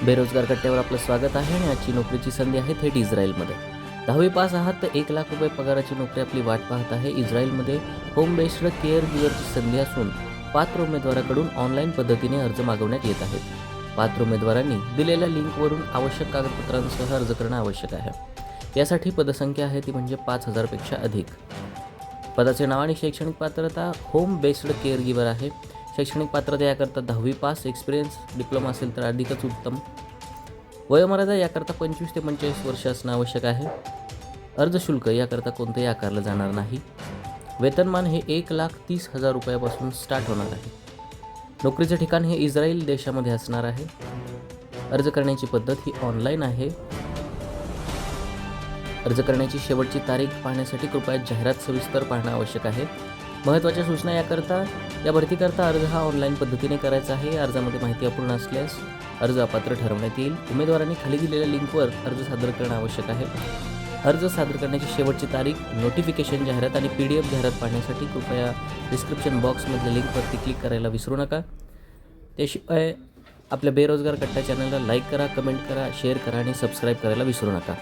बेरोजगार कट्ट्यावर आपलं स्वागत आहे आणि आजची नोकरीची संधी आहे थेट इस्रायलमध्ये. दहावी पास आहात तर एक लाख रुपये पगाराची नोकरी आपली वाट पाहत आहे. इस्रायलमध्ये होम बेस्ड केअर गिअरची संधी असून पात्र उमेदवाराकडून ऑनलाईन पद्धतीने अर्ज मागवण्यात येत आहेत. पात्र उमेदवारांनी दिलेल्या लिंकवरून आवश्यक कागदपत्रांसह अर्ज करणं आवश्यक आहे. यासाठी पदसंख्या आहे ती म्हणजे पाच हजारपेक्षा अधिक. पदाचे नाव आणि शैक्षणिक पात्रता होम बेस्ड केअर गिवर आहे. शैक्षणिक पात्रता याकरता दहावी पास एक्सपिरियन्स डिप्लोमा असेल तर अधिकच उत्तम. वयोमर्यादा याकरता पंचवीस ते पंचेचाळीस वर्ष असणं आवश्यक आहे. अर्ज शुल्क याकरता कोणतंही आकारलं जाणार नाही. वेतनमान हे एक लाख तीस हजार रुपयापासून स्टार्ट होणार आहे. नोकरीचं ठिकाण हे इस्रायल देशामध्ये असणार आहे. अर्ज करण्याची पद्धत ही ऑनलाईन आहे. अर्ज करण्याची शेवटची तारीख पाहण्यासाठी कृपया जाहिरात सविस्तर पाहणं आवश्यक आहे. महत्त्वाच्या सूचना याकरता या भरतीकरता अर्ज हा ऑनलाईन पद्धतीने करायचा आहे. अर्जामध्ये माहिती अपूर्ण असल्यास अर्ज अपात्र ठरवण्यात येईल. उमेदवारांनी खाली दिलेल्या लिंकवर अर्ज सादर करणं आवश्यक आहे. अर्ज सादर करण्याची शेवटची तारीख नोटिफिकेशन जाहिरात आणि पी डी एफ जाहिरात पाहण्यासाठी कृपया डिस्क्रिप्शन बॉक्समधल्या लिंकवरती क्लिक करायला विसरू नका. त्याशिवाय आपल्या बेरोजगार कट्टा चॅनलला लाईक करा कमेंट करा शेअर करा आणि सबस्क्राईब करायला विसरू नका.